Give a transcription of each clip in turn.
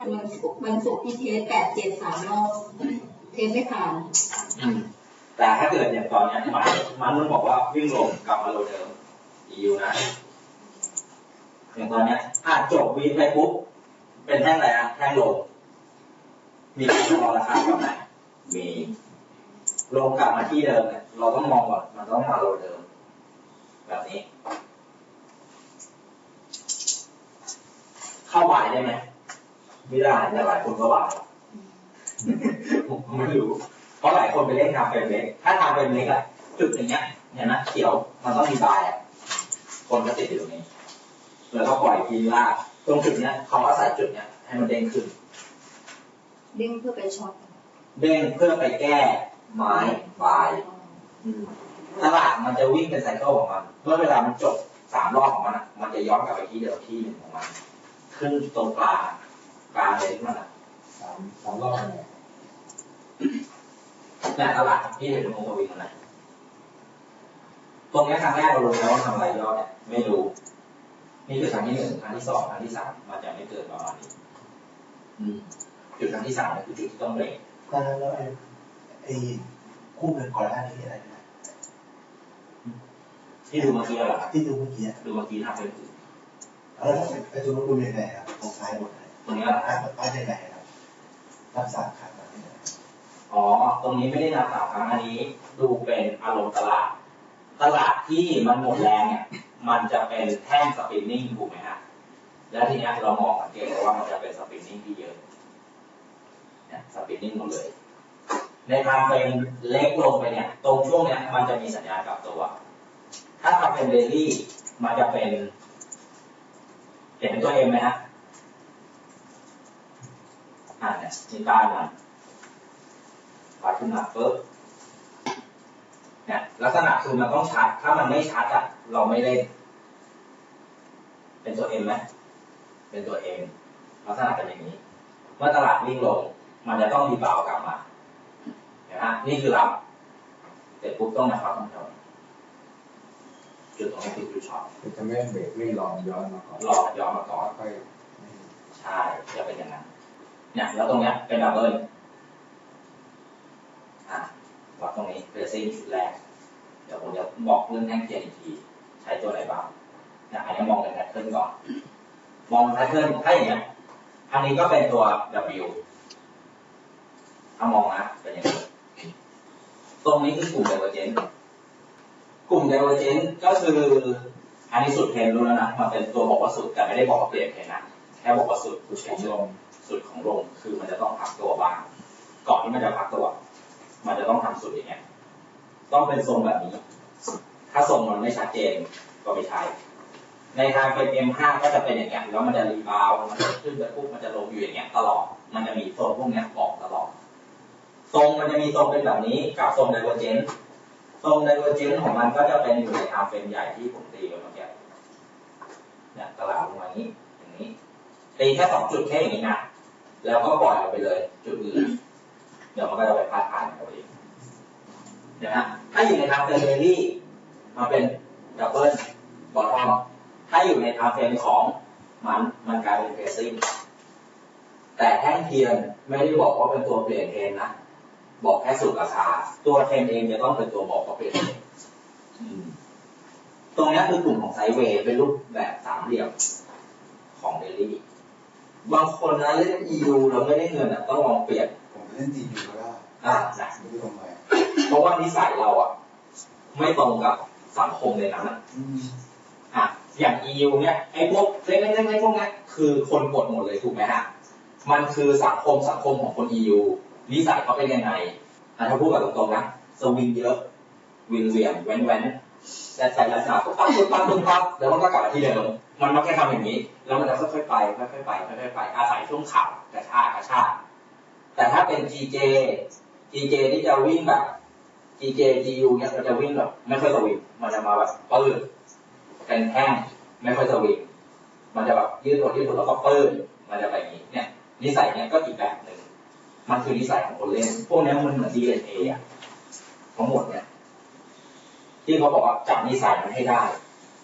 วันศุกร์วันศุกร์ที่เทสแปดเจ็ดสามรอบเทสไม่ผ่าน แต่ถ้าเกิดอย่างตอนเนี้ยมันมันมันบอกว่าวิ่งลงกลับมาโลเดิม EU นะอย่างตอนเนี้ยอะจบวีไปปุ๊บเป็นแท่งอะไรอะแท่งลง มีการรอราคาก่อนไหมมีลงกลับมาที่เดิมเนี่ยเราต้องมองก่อนมันต้องมาโลเดิม แบบนี้ เข้าบ่ายได้ไหม ไม่ได้แต่หลายคนก็บ่ายผมก็ไม่รู้เพราะหลายคนไปเล่นทำเป็นเล็กถ้าทำเป็นเล็กอะจุดอย่างเงี้ยเห็นไหมเขียวมันต้องมีบายอะคนก็ติดอยู่ตรงนี้แล้วก็ปล่อยทีลากตรงจุดเนี้ยเขาอาศัยจุดเนี้ยให้มันเด้งขึ้น เด้งเพื่อไปช็อตเด้งเพื่อไปแก้ไม้บายตลาดมันจะวิ่งเป็นไซเคิลของมันเมื่อเวลามันจบสามรอบของมันอะมันจะย้อนกลับไปที่เดิมที่หนึ่งของมัน ขึ้นตรงกลาง กลางเลยที่มันอะสามสามรอบเนี่ยเนี่ยตลาดที่เห็นตรงสวิงนะตรงเนี้ยครั้งแรกเรารู้แล้วว่าทำอะไรยอดเนี่ยไม่รู้ นี่คือครั้งที่หนึ่งครั้งที่สองครั้งที่สามมันจะไม่เกิดประมาณนี้อืมจุดครั้งที่สามเนี่ยคือจุดที่ต้องเบรกตอนนั้นแล้วไอ้ไอ้คู่เงินก่อนหน้านี้อะไรนะที่ดูเมื่อกี้เหรอครับที่ดูเมื่อกี้ดูเมื่อกี้ทำเป็นอื่นแล้วไอ้ตัวนู้นดูยังไงครับตรงซ้ายหมดเลย ตรงนี้เหรออ่าป้ายยังไงครับรับสามครั้งมาที่ไหนอ๋อ ตรงนี้ไม่ได้นับสามครั้งอันนี้ ดูเป็นอารมณ์ตลาด ตลาดที่มันหมดแรงเนี่ย มันจะเป็นแท่งสปินนิ่งถูกไหมฮะ แล้วทีนี้เรามองสังเกตเลยว่ามันจะเป็นสปินนิ่งที่เยอะเนี่ยสปินนิ่งหมดเลย ในทางเป็นเล็กลงไปเนี่ย ตรงช่วงเนี้ยมันจะมีสัญญาณกลับตัว ถ้าทำเป็นเดลี่ มันจะเป็น เห็นเป็นตัวเอ็มไหมฮะ อ่าเนี่ยมีต้านมันวัดขึ้นมาปุ๊บเนี่ยลักษณะคือมันต้องชัด ถ้ามันไม่ชัดอะเราไม่เล่น เป็นตัวเอ็มไหมเป็นตัวเอ็มลักษณะเป็นอย่างนี้ เมื่อตลาดวิ่งลง มันจะต้องรีบาวกลับมาเห็นไหมฮะนี่คือรับเสร็จปุ๊บต้องมาช็อตตรงแถวนี้จุดตรงนี้คือจุดช็อตคือจะไม่เบรกไม่ลองย้อนมาก่อนรอย้อนมาก่อนค่อยใช่จะเป็นอย่างนั้น เนี่ยแล้วตรงเนี้ยเป็นดับเบิลอะวัดตรงนี้เป็นซิงชุดแรก เดี๋ยวผมจะบอกเรื่องแท่งเทียนอีกทีใช้ตัวไหนบ้างเนี่ยอันนี้มองเป็นแพทเทิร์นก่อน มองแพทเทิร์นถ้าอย่างเงี้ยอันนี้ก็เป็นตัว W ถ้ามองนะเป็นอย่างนี้ตรงนี้คือกลุ่ม Divergent กลุ่ม Divergent ก็คือ อันนี้สุดเทนรู้แล้วนะมันเป็นตัวบอกว่าสุดแต่ไม่ได้บอกว่าเปลี่ยนเทนนะ แค่บอกว่าสุดผู้เชมยลมๆ สุดของลงคือมันจะต้องพักตัวบ้าง ก่อนที่มันจะพักตัว มันจะต้องทำสุดอย่างเงี้ย ต้องเป็นทรงแบบนี้ ถ้าทรงมันไม่ชัดเจนก็ไม่ใช่ในทางเป็น M5 ก็จะเป็นอย่างเงี้ยแล้วมันจะรีบาวมันจะขึ้นไปปุ๊บมันจะลงอยู่อย่างเงี้ยตลอด มันจะมีทรงพวกเนี้ยบอกตลอด ทรงมันจะมีทรงเป็นแบบนี้กับทรงไดเวอร์เจนต์ทรงไดเวอร์เจนต์ของมันก็จะเป็นอยู่ในทางเป็นใหญ่ที่ผมตีไปเมื่อกี้เนี่ยตลาดลงมานี้อย่างนี้ตีแค่สองจุดแค่อย่างนี้นะ แล้วก็ปล่อยออกไปเลย จุดอื่น เดี๋ยวมันก็จะไปพาดผ่านเอาเองเดี๋ยวนะถ้าอยู่ในทางเป็นเรลี่มาเป็นดับเบิลบอททอมถ้าอยู่ในทางเป็นของมันมันกลายเป็นเพซซิ่งแต่แท่งเทียนไม่ได้บอกว่าเป็นตัวเปลี่ยนเทรนนะบอกแค่สูตรราคา ตัวเทนเองจะต้องเป็นตัวบอกว่าเปลี่ยนเทนตรงนี้คือกลุ่มของไซเวย์เป็นรูปแบบสามเหลี่ยม บางคนนะเล่น EU เราไม่ได้เงินอะต้องลองเปลี่ยนผมเล่นตีอยู่ก็ได้อ่านะไม่รู้ทำไมเพราะว่านิสัยเราอะ ไม่ตรงกับสังคมในนั้นอะอืมอะอย่าง EU เนี่ยไอ้พวกเล็กๆๆๆพวกเนี้ยคือคนกดหมดเลยถูกไหมฮะมันคือสังคมสังคมของคน EU นิสัยเขาเป็นยังไงอะถ้าพูดกับตรงๆนะสวิงเยอะวิงเวียงแว้นแว้น แต่ใส่ลักษณะปุ๊บปั๊บปุ๊บปั๊บปุ๊บปั๊บแล้วมันก็กลับมาที่เดิมมันมักจะทำอย่างนี้ แล้วมันจะค่อยๆไปค่อยๆไปค่อยๆไปอาศัยช่วงขับกระชากกระชากแต่ถ้าเป็น GJ GJ ที่จะวิ่งแบบ GJ GU เนี่ยมันจะวิ่งแบบไม่ค่อยสวิงมันจะมาแบบปื้ดเป็นแท่งไม่ค่อยสวิงมันจะแบบยืดตัวยืดตัวแล้วก็ปื้ดมันจะไปอย่างนี้เนี่ยนิสัยเนี่ยก็อีกแบบหนึ่งมันคือนิสัยของคนเล่น พวกเนี้ยมันเหมือน DNA อะทั้งหมดเนี่ย ที่เขาบอกว่าจับนิสัยมันให้ได้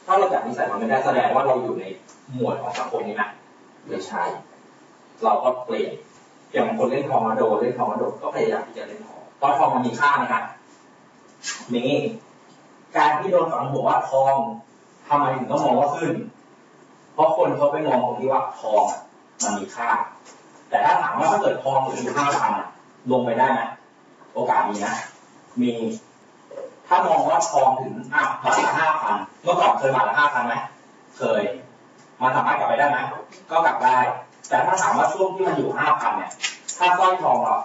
ถ้าเราจับนิสัยมันไม่ได้แสดงว่าเราอยู่ในหมวดของสังคมนี้นะไม่ใช่เราก็เปลี่ยนอย่างคนเล่นทองมาโดเล่นทองมาโดก็พยายามที่จะเล่นทองเพราะทองมันมีค่านะครับนี่การที่โดนฝังหัวว่าทองทำไมถึงต้องมองว่าขึ้น เพราะคนเขาไปมองตรงที่ว่าทองมันมีค่า แต่ถ้าถามว่าถ้าเกิดทองหลืออยู่าพันลงไปได้ไหมโอกาสมีนะ มี ถ้ามองว่าทองถึงอะบาทละห้าพันเมื่อก่อนเคยบาทละห้าพันไหมเคย มันสามารถกลับไปได้ไหมก็กลับได้ แต่ถ้าถามว่าช่วงที่มันอยู่ห้าพันเนี่ย ถ้าสร้อยทองเรา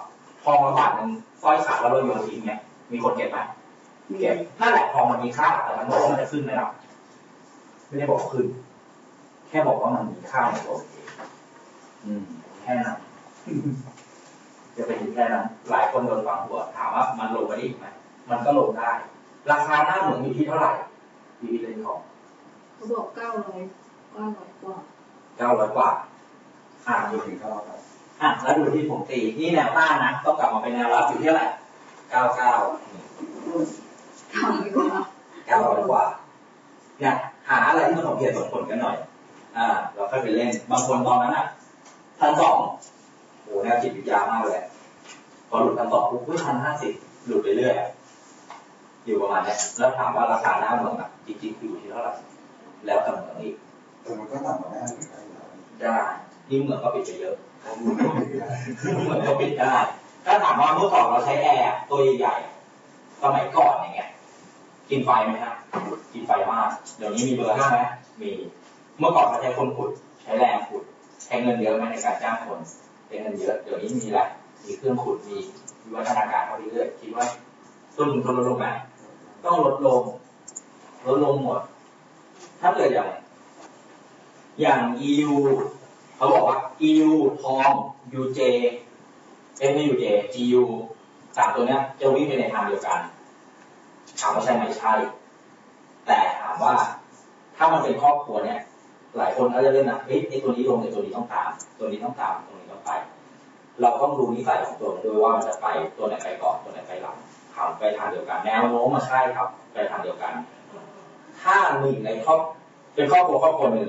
ทองเราบาทหนึงสร้อยขาดแล้วเราโยนทิ้งเนี่ยมีคนเก็บไหมมีเก็บนั่นแหละทองมันมีค่าแต่มันบอกว่ามันจะขึ้นไหมล่ะไม่ได้บอกว่าขึ้น แค่บอกว่ามันมีค่าในตัวมันเองอืมแค่นั้นจะเป็นแค่นั้นหลายคนโดนฝังหัวถามว่ามันลงไปได้อีกไหม มันก็ลงได้ ราคาหน้าเหมืองอยู่ที่เท่าไหร่ดีเลนของเขาบอกเก้าร้อยเก้าร้อยกว่าเก้าร้อยกว่า อ่าดูถึงเท่าไหร่อะแล้วดูที่ผมตีนี่แนวต้านนะต้องกลับมาเป็นแนวรับอยู่ที่เท่าไหร่เก้าเก้าเก้าร้อยกว่าเก้าร้อยกว่าเนี่ยหาอะไรที่มันสมเหตุสมผลกันหน่อย อ่า เราค่อยไปเล่น บางคนตอนนั้นอะพันสองโอ้แนวจิตวิทยามากเลยพอหลุดพันสองปุ๊บพันห้าสิบหลุดไปเรื่อย อะอยู่ประมาณเนี้ยแล้วถามว่าราคาหน้าเมืองอะจริงๆคืออยู่ที่เท่าไหร่แล้วแต่เมืองอีกแต่มันก็ต่ำกว่าได้เหมือนกันนะได้นี่เมืองก็ปิดไปเยอะเขาดูไม่ได้เมืองก็ปิดได้ถ้าถามว่าเมื่อก่อนเราใช้แอร์ตัวใหญ่ๆสมัยก่อนอย่างเงี้ยกินไฟไหมฮะกินไฟมาก เดี๋ยวนี้มีเบอร์ห้าไหมมี เมื่อก่อนเราใช้คนขุด ใช้แรงขุด ใช้เงินเยอะไหมในการจ้างคนใช้เงินเยอะ เดี๋ยวนี้มีอะไร มีเครื่องขุด มีวิวัฒนาการเข้าไปเรื่อยคิดว่าต้นทุนลดลงไหม ต้องลดลง ลดลงหมด ถ้าเกิดอย่าง อย่าง EU เขาบอกว่า EU ทอง UJ เอไม่ UJ GU สามตัวเนี้ยจะวิ่งไปในทางเดียวกัน ถามว่าใช่ไหมใช่ แต่ถามว่าถ้ามันเป็นครอบครัวเนี่ย หลายคนก็จะเล่นนะเฮ้ยไอตัวนี้ลงไอตัวนี้ต้องตาม ตัวนี้ต้องตามตัวนี้ต้องไป เราต้องดูนิสัยของตัวมันด้วยว่ามันจะไปตัวไหนไปก่อนตัวไหนไปหลัง ถามไปทางเดียวกัน แนวโน้มมาใช่ครับ ไปทางเดียวกัน ถ้าหนึ่งในครอบเป็นครอบครัวครอบครัวหนึ่ง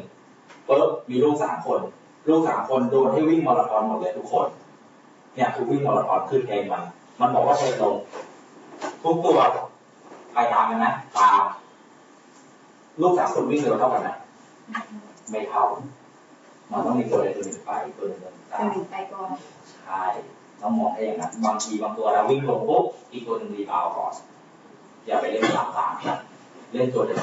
ปุ๊บมีลูกสามคน ลูกสามคนโดนให้วิ่งมาราธอนหมดเลยทุกคน เนี่ยคือวิ่งมาราธอนคือเทรนมัน มันบอกว่าเทรนลงทุกตัวไปตามกันนะตามลูกสามคนวิ่งเร็วเท่ากันนะไม่เท่ามันต้องมีตัวใดตัวหนึ่งไปตัวหนึ่งตามไปก่อน ต้องมองได้อย่างนั้นบางทีบางตัวเราวิ่งลงปุ๊บอีกตัวหนึ่งรีบาวก่อน อย่าไปเล่นสามสามเล่นตัวเดียว